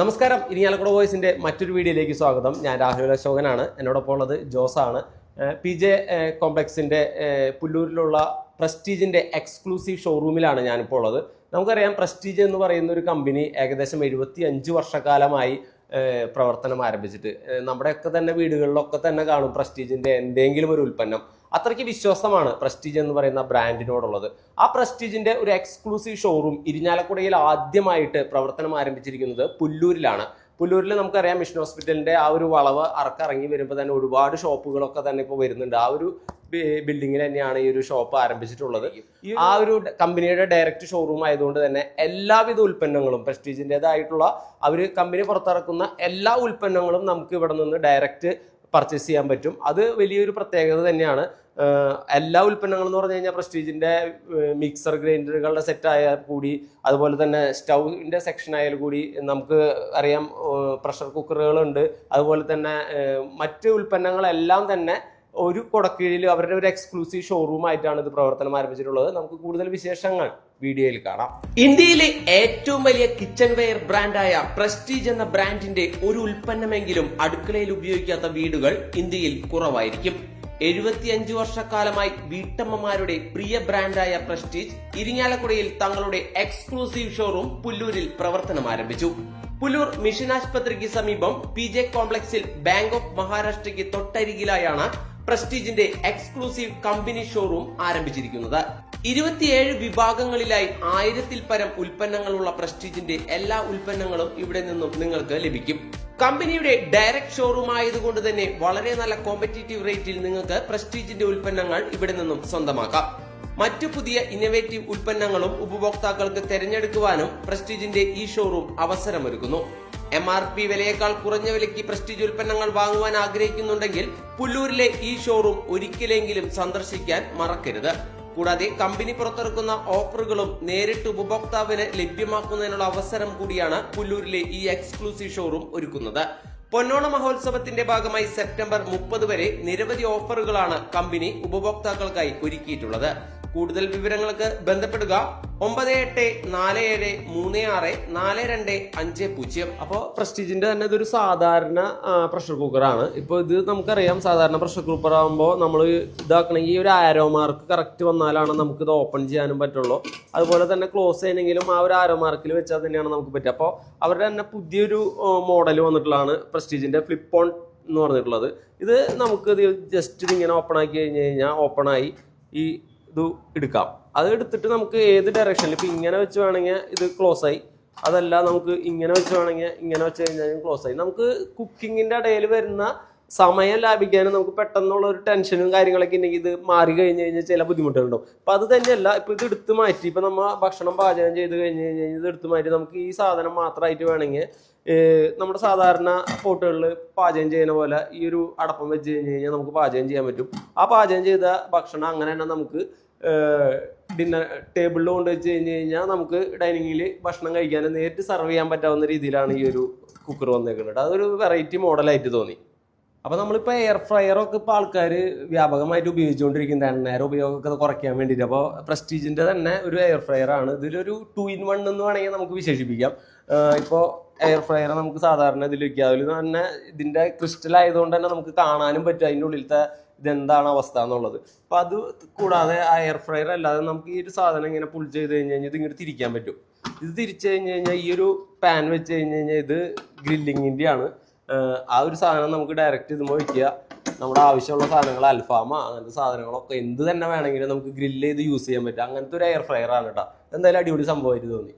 നമസ്കാരം. ഇരിങ്ങാലക്കുട വോയിസിന്റെ മറ്റൊരു വീഡിയോയിലേക്ക് സ്വാഗതം. ഞാൻ രാഹുൽ അശോകനാണ്. എന്നോടൊപ്പം ഉള്ളത് ജോസാണ്. പി ജെ കോംപ്ലക്സിന്റെ പുല്ലൂരിലുള്ള പ്രസ്റ്റീജിന്റെ എക്സ്ക്ലൂസീവ് ഷോറൂമിലാണ് ഞാനിപ്പോൾ ഉള്ളത്. നമുക്കറിയാം പ്രസ്റ്റീജ് എന്ന് പറയുന്ന ഒരു കമ്പനി ഏകദേശം എഴുപത്തി അഞ്ച് വർഷക്കാലമായി പ്രവർത്തനം ആരംഭിച്ചിട്ട്. നമ്മുടെയൊക്കെ തന്നെ വീടുകളിലൊക്കെ തന്നെ കാണും പ്രസ്റ്റീജിന്റെ എന്തെങ്കിലും ഒരു ഉൽപ്പന്നം. അത്രയ്ക്ക് വിശ്വാസമാണ് പ്രസ്റ്റീജ് എന്ന് പറയുന്ന ബ്രാൻഡിനോടുള്ളത് ആ പ്രസ്റ്റീജിന്റെ ഒരു എക്സ്ക്ലൂസീവ് ഷോറൂം ഇരിഞ്ഞാലക്കുടയിൽ ആദ്യമായിട്ട് പ്രവർത്തനം ആരംഭിച്ചിരിക്കുന്നത് പുല്ലൂരിലാണ്. പുല്ലൂരിൽ നമുക്കറിയാം മിഷൻ ഹോസ്പിറ്റലിന്റെ ആ ഒരു വളവ് അറക്കിറങ്ങി വരുമ്പോൾ തന്നെ ഒരുപാട് ഷോപ്പുകളൊക്കെ തന്നെ ഇപ്പോൾ വരുന്നുണ്ട്. ആ ഒരു ബിൽഡിങ്ങിൽ തന്നെയാണ് ഈ ഒരു ഷോപ്പ് ആരംഭിച്ചിട്ടുള്ളത്. ആ ഒരു കമ്പനിയുടെ ഡയറക്റ്റ് ഷോറൂം ആയതുകൊണ്ട് തന്നെ എല്ലാവിധ ഉൽപ്പന്നങ്ങളും പ്രസ്റ്റീജിന്റെതായിട്ടുള്ള അവർ കമ്പനി പുറത്തിറക്കുന്ന എല്ലാ ഉൽപ്പന്നങ്ങളും നമുക്ക് ഇവിടെ നിന്ന് ഡയറക്റ്റ് പർച്ചേസ് ചെയ്യാൻ പറ്റും. അത് വലിയൊരു പ്രത്യേകത തന്നെയാണ്. എല്ലാ ഉൽപ്പന്നങ്ങളും എന്ന് പറഞ്ഞു കഴിഞ്ഞാൽ പ്രസ്റ്റീജിന്റെ മിക്സർ ഗ്രൈൻഡറുകളുടെ സെറ്റ് കൂടി അതുപോലെ തന്നെ സ്റ്റൗവിന്റെ സെക്ഷൻ ആയാൽ കൂടി നമുക്ക് അറിയാം പ്രഷർ കുക്കറുകളുണ്ട് അതുപോലെ തന്നെ മറ്റ് ഉൽപ്പന്നങ്ങളെല്ലാം തന്നെ ഒരു കൊടക്കീഴിൽ അവരുടെ ഒരു എക്സ്ക്ലൂസീവ് ഷോറൂം ആയിട്ടാണ് ഇത് പ്രവർത്തനം ആരംഭിച്ചിട്ടുള്ളത്. നമുക്ക് കൂടുതൽ വിശേഷങ്ങൾ വീഡിയോയിൽ കാണാം. ഇന്ത്യയിലെ ഏറ്റവും വലിയ കിച്ചൺ വെയർ ബ്രാൻഡായ പ്രസ്റ്റീജ് എന്ന ബ്രാൻഡിന്റെ ഒരു ഉൽപ്പന്നമെങ്കിലും അടുക്കളയിൽ ഉപയോഗിക്കാത്ത വീടുകൾ ഇന്ത്യയിൽ കുറവായിരിക്കും. എഴുപത്തിയഞ്ച് വർഷക്കാലമായി വീട്ടമ്മമാരുടെ പ്രിയ ബ്രാൻഡായ പ്രസ്റ്റീജ് ഇരിങ്ങാലക്കുടയിൽ തങ്ങളുടെ എക്സ്ക്ലൂസീവ് ഷോറൂം പുല്ലൂരിൽ പ്രവർത്തനം ആരംഭിച്ചു. പുല്ലൂർ മിഷൻ ആശുപത്രിക്ക് സമീപം പി ജെ കോംപ്ലക്സിൽ ബാങ്ക് ഓഫ് മഹാരാഷ്ട്രയ്ക്ക് തൊട്ടരികിലായാണ് പ്രസ്റ്റീജിന്റെ എക്സ്ക്ലൂസീവ് കമ്പനി ഷോറൂം ആരംഭിച്ചിരിക്കുന്നത്. ഇരുപത്തിയേഴ് വിഭാഗങ്ങളിലായി ആയിരത്തിൽ പരം ഉൽപ്പന്നങ്ങളുള്ള പ്രസ്റ്റീജിന്റെ എല്ലാ ഉൽപ്പന്നങ്ങളും ഇവിടെ നിന്നും നിങ്ങൾക്ക് ലഭിക്കും. കമ്പനിയുടെ ഡയറക്ട് ഷോറൂം ആയതുകൊണ്ട് തന്നെ വളരെ നല്ല കോമ്പറ്റീറ്റീവ് റേറ്റിൽ നിങ്ങൾക്ക് പ്രസ്റ്റീജിന്റെ ഉൽപ്പന്നങ്ങൾ ഇവിടെ നിന്നും സ്വന്തമാക്കാം. മറ്റു പുതിയ ഇന്നവേറ്റീവ് ഉൽപ്പന്നങ്ങളും ഉപഭോക്താക്കൾക്ക് തിരഞ്ഞെടുക്കുവാനും പ്രസ്റ്റീജിന്റെ ഈ ഷോറൂം അവസരമൊരുക്കുന്നു. എം ആർ പി വിലയേക്കാൾ കുറഞ്ഞ വിലയ്ക്ക് പ്രസ്റ്റീജ് ഉൽപ്പന്നങ്ങൾ വാങ്ങുവാൻ ആഗ്രഹിക്കുന്നുണ്ടെങ്കിൽ പുല്ലൂരിലെ ഈ ഷോറൂം ഒരിക്കലെങ്കിലും സന്ദർശിക്കാൻ മറക്കരുത്. കൂടാതെ കമ്പനി പുറത്തിറക്കുന്ന ഓഫറുകളും നേരിട്ട് ഉപഭോക്താവിന് ലഭ്യമാക്കുന്നതിനുള്ള അവസരം കൂടിയാണ് പുല്ലൂരിലെ ഈ എക്സ്ക്ലൂസീവ് ഷോറൂം ഒരുക്കുന്നത്. പൊന്നോണ മഹോത്സവത്തിന്റെ ഭാഗമായി സെപ്റ്റംബർ മുപ്പത് വരെ നിരവധി ഓഫറുകളാണ് കമ്പനി ഉപഭോക്താക്കൾക്കായി ഒരുക്കിയിട്ടുള്ളത്. കൂടുതൽ വിവരങ്ങൾക്ക് ബന്ധപ്പെടുക ഒമ്പത് എട്ട് നാല് ഏഴ് മൂന്ന് ആറ് നാല് രണ്ട് അഞ്ച് പൂജ്യം. അപ്പോൾ പ്രസ്റ്റീജിന്റെ തന്നെ ഇതൊരു സാധാരണ പ്രഷർ കുക്കറാണ് ഇപ്പോൾ ഇത് നമുക്കറിയാം സാധാരണ പ്രഷർ കുക്കർ ആകുമ്പോൾ നമ്മൾ ഇതാക്കണമെങ്കിൽ ഒരു ആരോ മാർക്ക് കറക്റ്റ് വന്നാലാണ് നമുക്ക് ഇത് ഓപ്പൺ ചെയ്യാനും പറ്റുള്ളൂ. അതുപോലെ തന്നെ ക്ലോസ് ചെയ്യണമെങ്കിലും ആ ഒരു ആരോ മാർക്കിൽ വെച്ചാൽ തന്നെയാണ് നമുക്ക് പറ്റുക. അപ്പോൾ അവരുടെ തന്നെ പുതിയൊരു മോഡൽ വന്നിട്ടുള്ളതാണ് പ്രസ്റ്റീജിന്റെ ഫ്ലിപ്പ് ഓൺ എന്ന് പറഞ്ഞിട്ടുള്ളത്. ഇത് നമുക്ക് ജസ്റ്റ് ഇതിങ്ങനെ ഓപ്പൺ ആക്കി കഴിഞ്ഞ് കഴിഞ്ഞാൽ ആയി. ഈ ഇത് എടുക്കാം. അത് എടുത്തിട്ട് നമുക്ക് ഏത് ഡയറക്ഷനിൽ ഇപ്പം ഇങ്ങനെ വെച്ച് വേണമെങ്കിൽ ഇത് ക്ലോസ് ആയി. അതല്ല നമുക്ക് ഇങ്ങനെ വെച്ച് വേണമെങ്കിൽ ഇങ്ങനെ വെച്ച് കഴിഞ്ഞാൽ ക്ലോസ് ആയി. നമുക്ക് കുക്കിങ്ങിന്റെ ഇടയിൽ വരുന്ന സമയം ലാഭിക്കാനും നമുക്ക് പെട്ടെന്നുള്ള ഒരു ടെൻഷനും കാര്യങ്ങളൊക്കെ ഉണ്ടെങ്കിൽ ഇത് മാറി കഴിഞ്ഞ് കഴിഞ്ഞാൽ ചില ബുദ്ധിമുട്ടുകളുണ്ടാവും. അപ്പം അത് തന്നെയല്ല ഇപ്പൊ ഇത് എടുത്ത് മാറ്റി ഇപ്പൊ നമ്മൾ ഭക്ഷണം പാചകം ചെയ്ത് കഴിഞ്ഞ് കഴിഞ്ഞാൽ ഇത് എടുത്ത് മാറ്റി നമുക്ക് ഈ സാധനം മാത്രമായിട്ട് വേണമെങ്കിൽ നമ്മുടെ സാധാരണ പോട്ടുകളിൽ പാചകം ചെയ്യുന്ന പോലെ ഈ ഒരു അടപ്പം വെച്ച് കഴിഞ്ഞ് കഴിഞ്ഞാൽ നമുക്ക് പാചകം ചെയ്യാൻ പറ്റും. ആ പാചകം ചെയ്ത ഭക്ഷണം അങ്ങനെ തന്നെ നമുക്ക് ഡിന്നർ ടേബിളിൽ കൊണ്ട് വെച്ച് കഴിഞ്ഞ് കഴിഞ്ഞാൽ നമുക്ക് ഡൈനിങ്ങിൽ ഭക്ഷണം കഴിക്കാൻ നേരിട്ട് സെർവ് ചെയ്യാൻ പറ്റാവുന്ന രീതിയിലാണ് ഈ ഒരു കുക്കർ വന്നേക്കുന്നത്. അതൊരു വെറൈറ്റി മോഡലായിട്ട് തോന്നി. അപ്പോൾ നമ്മളിപ്പോൾ എയർ ഫ്രയറൊക്കെ ഇപ്പോൾ ആൾക്കാർ വ്യാപകമായിട്ട് ഉപയോഗിച്ചുകൊണ്ടിരിക്കുന്നത്. എണ്ണേരെ ഉപയോഗമൊക്കെ കുറയ്ക്കാൻ വേണ്ടിയിട്ട്. അപ്പോൾ പ്രസ്റ്റീജിന്റെ തന്നെ ഒരു എയർ ഫ്രയർ ആണ്. ഇതിലൊരു ടു ഇൻ വൺ എന്ന് വേണമെങ്കിൽ നമുക്ക് വിശേഷിപ്പിക്കാം. ഇപ്പോൾ എയർ ഫ്രയർ നമുക്ക് സാധാരണ ഇതിൽ വയ്ക്കുക അതിൽ തന്നെ ഇതിന്റെ ക്രിസ്റ്റൽ ആയതുകൊണ്ട് തന്നെ നമുക്ക് കാണാനും പറ്റും. അതിന്റെ ഉള്ളിലത്തെ ഇതെന്താണ് അവസ്ഥ എന്നുള്ളത്. അപ്പോൾ അത് കൂടാതെ ആ എയർ ഫ്രയർ അല്ലാതെ നമുക്ക് ഈ ഒരു സാധനം ഇങ്ങനെ പുൾ ചെയ്ത് കഴിഞ്ഞ് കഴിഞ്ഞാൽ ഇത് തിരിക്കാൻ പറ്റും. ഇത് തിരിച്ചു കഴിഞ്ഞ് കഴിഞ്ഞാൽ ഈ ഒരു പാൻ വെച്ച് കഴിഞ്ഞ് കഴിഞ്ഞാൽ ഇത് ഗ്രില്ലിങ്ങിന്റെ ആണ്. ആ ഒരു സാധനം നമുക്ക് ഡയറക്റ്റ് ഇതുമ്പോൾ വയ്ക്കുക നമ്മുടെ ആവശ്യമുള്ള സാധനങ്ങൾ അൽഫാമ അങ്ങനത്തെ സാധനങ്ങളൊക്കെ എന്ത് തന്നെ വേണമെങ്കിലും നമുക്ക് ഗ്രില്ല് ചെയ്ത് യൂസ് ചെയ്യാൻ പറ്റും. അങ്ങനത്തെ ഒരു എയർ ഫ്രയർ ആണ് കേട്ടോ. എന്തായാലും അടിപൊളി സംഭവമായിട്ട് തോന്നി.